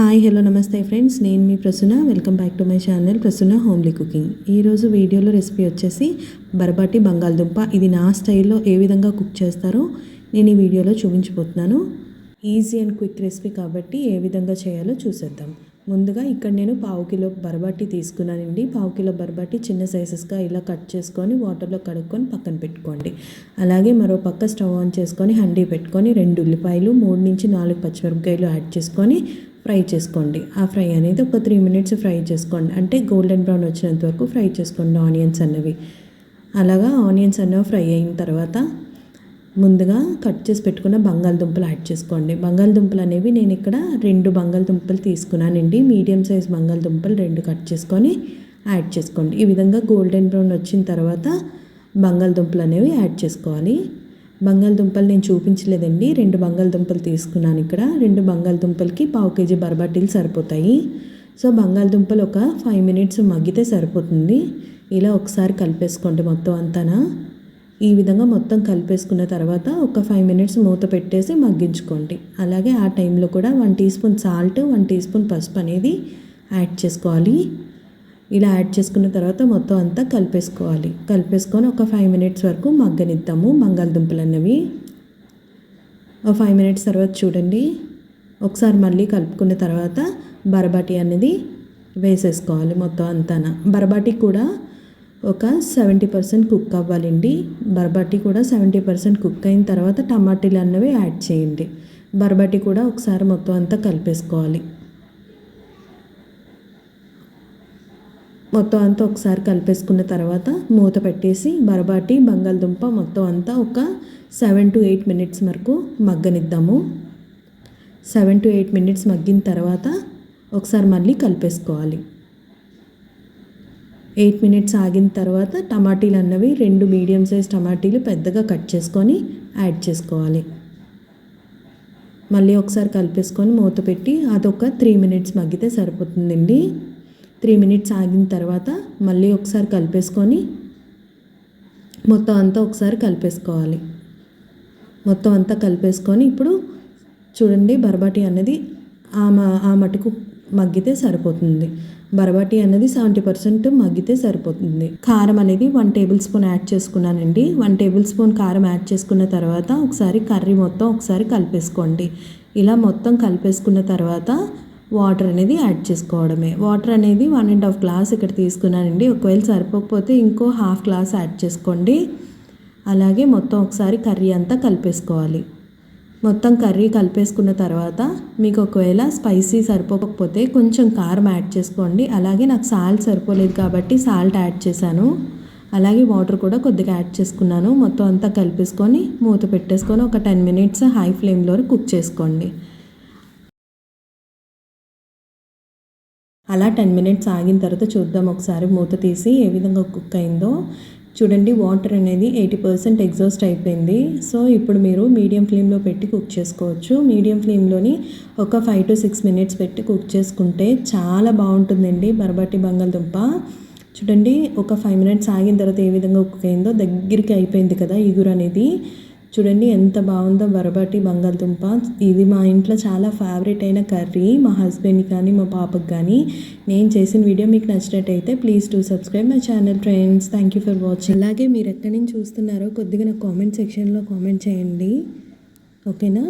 Hi hello నమస్తే friends. నేను మీ Prasanna welcome back to my channel Prasanna homely cooking. ఈరోజు వీడియోలో రెసిపీ వచ్చేసి బరబాటి బంగాళదుంప. ఇది నా స్టైల్లో ఏ విధంగా కుక్ చేస్తారో నేను ఈ వీడియోలో చూపించబోతున్నాను. ఈజీ అండ్ క్విక్ రెసిపీ కాబట్టి ఏ విధంగా చేయాలో చూసేద్దాం. ముందుగా ఇక్కడ నేను పావు కిలో బరబాటి తీసుకున్నానండి. పావు కిలో బరబాటి చిన్న సైజెస్గా ఇలా కట్ చేసుకొని వాటర్లో కడుక్కొని పక్కన పెట్టుకోండి. అలాగే మరో పక్క స్టవ్ ఆన్ చేసుకొని హండీ పెట్టుకొని రెండు ఉల్లిపాయలు మూడు నుంచి నాలుగు పచ్చిమిరపకాయలు యాడ్ చేసుకొని ఫ్రై చేసుకోండి. ఆ ఫ్రై అనేది ఒక త్రీ మినిట్స్ ఫ్రై చేసుకోండి. అంటే గోల్డెన్ బ్రౌన్ వచ్చినంత వరకు ఫ్రై చేసుకోండి ఆనియన్స్ అన్నవి. అలాగా ఆనియన్స్ అన్నవి ఫ్రై అయిన తర్వాత ముందుగా కట్ చేసి పెట్టుకున్న బంగాళదుంపలు యాడ్ చేసుకోండి. బంగాళదుంపలు అనేవి నేను ఇక్కడ రెండు బంగాళదుంపలు తీసుకున్నానండి. మీడియం సైజ్ బంగాళదుంపలు రెండు కట్ చేసుకొని యాడ్ చేసుకోండి. ఈ విధంగా గోల్డెన్ బ్రౌన్ వచ్చిన తర్వాత బంగాళదుంపలు అనేవి యాడ్ చేసుకోవాలి. బంగాళదుంపలు నేను చూపించలేదండి. రెండు బంగాళదుంపలు తీసుకున్నాను ఇక్కడ. రెండు బంగాళదుంపలకి పావు కేజీ బరబాటీలు సరిపోతాయి. సో బంగాళదుంపలు ఒక ఫైవ్ మినిట్స్ మగ్గితే సరిపోతుంది. ఇలా ఒకసారి కలిపేసుకోండి మొత్తం అంతానా. ఈ విధంగా మొత్తం కలిపేసుకున్న తర్వాత ఒక ఫైవ్ మినిట్స్ మూత పెట్టేసి మగ్గించుకోండి. అలాగే ఆ టైంలో కూడా one teaspoon salt one teaspoon పసుపు అనేది యాడ్ చేసుకోవాలి. ఇలా యాడ్ చేసుకున్న తర్వాత మొత్తం అంతా కలిపేసుకోవాలి. కలిపేసుకొని ఒక ఫైవ్ మినిట్స్ వరకు మగ్గనిద్దాము. బంగాళదుంపలు అన్నవి ఒక ఫైవ్ మినిట్స్ తర్వాత చూడండి. ఒకసారి మళ్ళీ కలుపుకున్న తర్వాత బరబాటి అనేది వేసేసుకోవాలి మొత్తం అంతా బరబాటి కూడా ఒక సెవెంటీ పర్సెంట్ కుక్ అవ్వాలండి. బరబాటి కూడా సెవెంటీ పర్సెంట్ కుక్ అయిన తర్వాత టమాటీలు అన్నవి యాడ్ చేయండి. బరబాటి కూడా ఒకసారి మొత్తం అంతా కలిపేసుకోవాలి. మొత్తం అంతా ఒకసారి కలిపేసుకున్న తర్వాత మూత పెట్టేసి బరబాటి బంగాళదుంప మొత్తం అంతా ఒక సెవెన్ టు ఎయిట్ మినిట్స్ వరకు మగ్గనిద్దాము. సెవెన్ టు ఎయిట్ మినిట్స్ మగ్గిన తర్వాత ఒకసారి మళ్ళీ కలిపేసుకోవాలి. ఎయిట్ మినిట్స్ ఆగిన తర్వాత టమాటీలు అన్నవి రెండు మీడియం సైజ్ టమాటీలు పెద్దగా కట్ చేసుకొని యాడ్ చేసుకోవాలి. మళ్ళీ ఒకసారి కలిపేసుకొని మూత పెట్టి అదొక త్రీ మినిట్స్ మగ్గితే సరిపోతుందండి. త్రీ మినిట్స్ ఆగిన తర్వాత మళ్ళీ ఒకసారి కలిపేసుకొని మొత్తం అంతా ఒకసారి కలిపేసుకోవాలి. మొత్తం అంతా కలిపేసుకొని ఇప్పుడు చూడండి బర్బాటి అనేది ఆ ఆ మటుకు మగ్గితే సరిపోతుంది. బరబాటి అనేది సెవెంటీ పర్సెంట్ మగ్గితే సరిపోతుంది. కారం అనేది వన్ టేబుల్ స్పూన్ యాడ్ చేసుకున్నానండి. వన్ టేబుల్ స్పూన్ కారం యాడ్ చేసుకున్న తర్వాత ఒకసారి కర్రీ మొత్తం ఒకసారి కలిపేసుకోండి. ఇలా మొత్తం కలిపేసుకున్న తర్వాత వాటర్ అనేది యాడ్ చేసుకోవడమే. వాటర్ అనేది వన్ అండ్ హాఫ్ గ్లాస్ ఇక్కడ తీసుకున్నానండి. ఒకవేళ సరిపోకపోతే ఇంకో హాఫ్ గ్లాస్ యాడ్ చేసుకోండి. అలాగే మొత్తం ఒకసారి కర్రీ అంతా కలిపేసుకోవాలి. మొత్తం కర్రీ కలిపేసుకున్న తర్వాత మీకు ఒకవేళ స్పైసీ సరిపోకపోతే కొంచెం కారం యాడ్ చేసుకోండి. అలాగే నాకు సాల్ట్ సరిపోలేదు కాబట్టి సాల్ట్ యాడ్ చేశాను. అలాగే వాటర్ కూడా కొద్దిగా యాడ్ చేసుకున్నాను. మొత్తం అంతా కలిపేసుకొని మూత పెట్టేసుకొని ఒక టెన్ మినిట్స్ హై ఫ్లేమ్లో కుక్ చేసుకోండి. అలా టెన్ మినిట్స్ ఆగిన తర్వాత చూద్దాం. ఒకసారి మూత తీసి ఏ విధంగా కుక్ అయిందో. చూడండి వాటర్ అనేది ఎయిటీ పర్సెంట్ ఎగ్జాస్ట్ అయిపోయింది. సో ఇప్పుడు మీరు మీడియం ఫ్లేమ్లో పెట్టి కుక్ చేసుకోవచ్చు. మీడియం ఫ్లేమ్లోని ఒక ఫైవ్ టు సిక్స్ మినిట్స్ పెట్టి కుక్ చేసుకుంటే చాలా బాగుంటుందండి బరబాటి బంగాళదుంప. చూడండి ఒక ఫైవ్ మినిట్స్ ఆగిన తర్వాత ఏ విధంగా కుక్ అయిందో. దగ్గరికి అయిపోయింది కదా ఇగురు అనేది. చూడండి ఎంత బాగుందో బరబాటి బంగాళదుంప. ఇది మా ఇంట్లో చాలా ఫేవరెట్ అయిన కర్రీ మా హస్బెండ్ కానీ మా పాపకు కానీ. నేను చేసిన వీడియో మీకు నచ్చినట్టయితే please to subscribe my channel friends thank you for watching అలాగే మీరు ఎక్కడి నుంచి చూస్తున్నారో కొద్దిగా నాకు కామెంట్ సెక్షన్లో కామెంట్ చేయండి. ఓకేనా